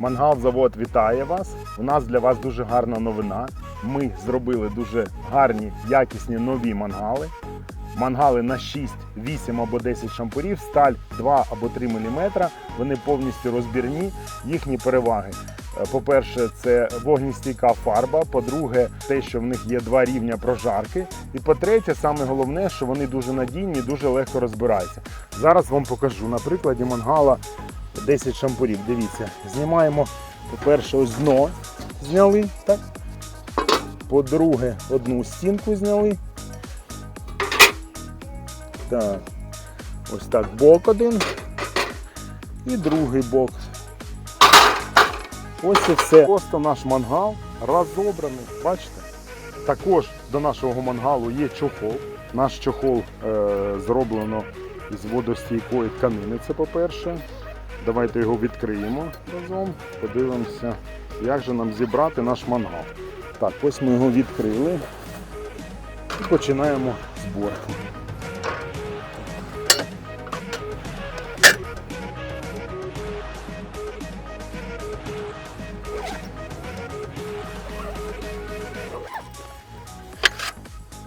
Мангал завод вітає вас. У нас для вас дуже гарна новина. Ми зробили дуже гарні, якісні нові мангали. Мангали на 6, 8 або 10 шампурів, сталь 2 або 3 мм. Вони повністю розбірні. Їхні переваги. Е, По-перше, це вогністійка фарба. По-друге, те, що в них є два рівня прожарки. І по-третє, саме головне, що вони дуже надійні, дуже легко розбираються. Зараз вам покажу на прикладі мангала 10 шампурів. Дивіться, знімаємо, по-перше, ось дно зняли. так? По-друге, одну стінку зняли. Так. Ось так бок один. І другий бок. Ось і все. Просто наш мангал розобраний. Бачите? Також до нашого мангалу є чохол. Наш чохол е, зроблено із водостійкої тканини. Це по-перше. Давайте його відкриємо разом. Подивимося, як же нам зібрати наш мангал. Так, ось ми його відкрили і починаємо зборку.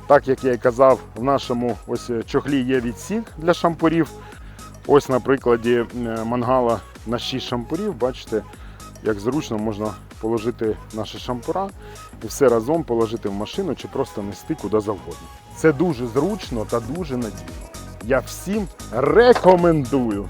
Так як я і казав, в нашому ось е, чохлі є відсік для шампурів. Ось на прикладі е, мангала на 6 шампурів, бачите, як зручно можна положити наші шампура і все разом положити в машину чи просто нести куди завгодно. Це дуже зручно та дуже надійно. Я всім рекомендую.